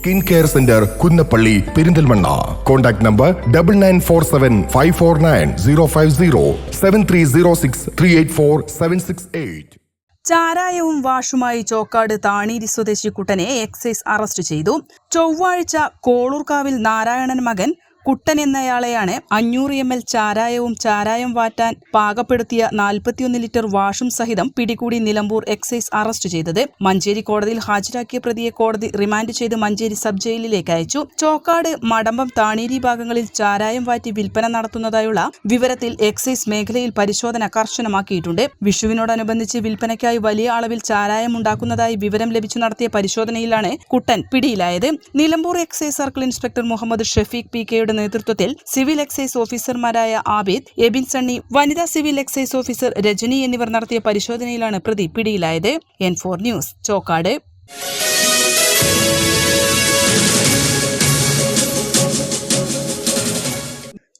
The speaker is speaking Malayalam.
Skin care centre Kunnappally Perinthalmanna. Contact number double nine four seven five four nine zero five zero seven three zero six three eight four seven six eight ചാരായവും വാഷുമായി ചോക്കാട് താണീരി സ്വദേശി കുട്ടനെ എക്സൈസ് അറസ്റ്റ് ചെയ്തു. ചൊവ്വാഴ്ച കോളൂർക്കാവിൽ നാരായണൻ മകൻ കുട്ടൻ എന്നയാളെയാണ് അഞ്ഞൂറ് എം എൽ ചാരായവും ചാരായം വാറ്റാൻ പാകപ്പെടുത്തിയ നാൽപ്പത്തിയൊന്ന് ലിറ്റർ വാഷും സഹിതം പിടികൂടി നിലമ്പൂർ എക്സൈസ് അറസ്റ്റ് ചെയ്തത്. മഞ്ചേരി കോടതിയിൽ ഹാജരാക്കിയ പ്രതിയെ കോടതി റിമാൻഡ് ചെയ്ത് മഞ്ചേരി സബ് ജയിലിലേക്ക് അയച്ചു. ചോക്കാട് മടമ്പം താണേരി ഭാഗങ്ങളിൽ ചാരായം വാറ്റി വിൽപ്പന നടത്തുന്നതായുള്ള വിവരത്തിൽ എക്സൈസ് മേഖലയിൽ പരിശോധന കർശനമാക്കിയിട്ടുണ്ട്. വിഷുവിനോടനുബന്ധിച്ച് വിൽപ്പനയ്ക്കായി വലിയ അളവിൽ ചാരായം ഉണ്ടാക്കുന്നതായി വിവരം ലഭിച്ചു നടത്തിയ പരിശോധനയിലാണ് കുട്ടൻ പിടിയിലായത്. Nilambur excise circle inspector Muhammad Shefeeq P കെയുടെ നേതൃത്വത്തിൽ സിവിൽ എക്സൈസ് ഓഫീസർമാരായ ആബിദ് എബിൻ സണ്ണി വനിതാ സിവിൽ എക്സൈസ് ഓഫീസർ രജനി എന്നിവർ നടത്തിയ പരിശോധനയിലാണ് പ്രതി പിടിയിലായത്. N four news Chokkad.